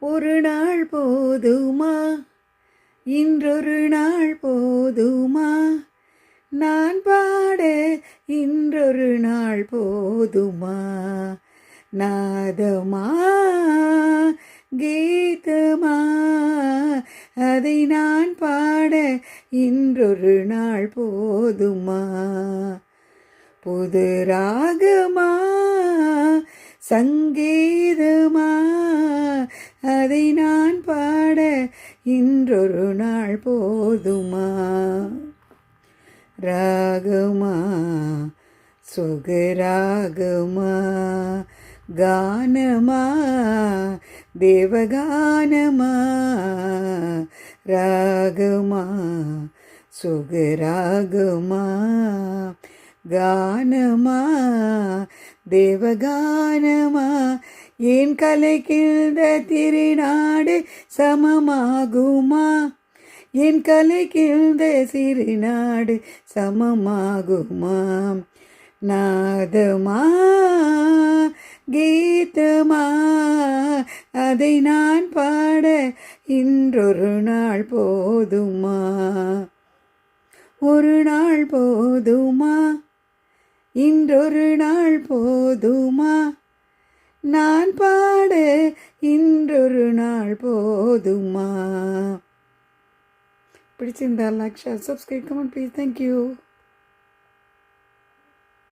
ஒரு நாள் போதுமா? இன்றொரு நாள் போதுமா? நான் பாட இன்றொரு நாள் போதுமா? நாதமா? கீதமா? அதை நான் பாட இன்றொரு நாள் போதுமா? புது ராகமா? சங்கீதமா? அதை நான் பாட இன்றொரு நாள் போதுமா? ராகுமா? சுகராகமா? கானமா? தேவகானமா? ராகுமா? சுகராகுமா? கானமா? தேவகானமா? ஏன் கலைக்கின்ற திருநாடு சமமாகுமா? என் கலைக்கிழ்ந்த சிறுநாடு சமமாகுமா? நாதமா கீதமா அதை நான் பாட இன்றொரு நாள் போதுமா? ஒரு நாள் போதுமா? இன்றொரு நாள் போதுமா? நான் பாட இன்றொரு நாள் போதுமா? பிடிச்சிருந்தா like share subscribe comment please thank you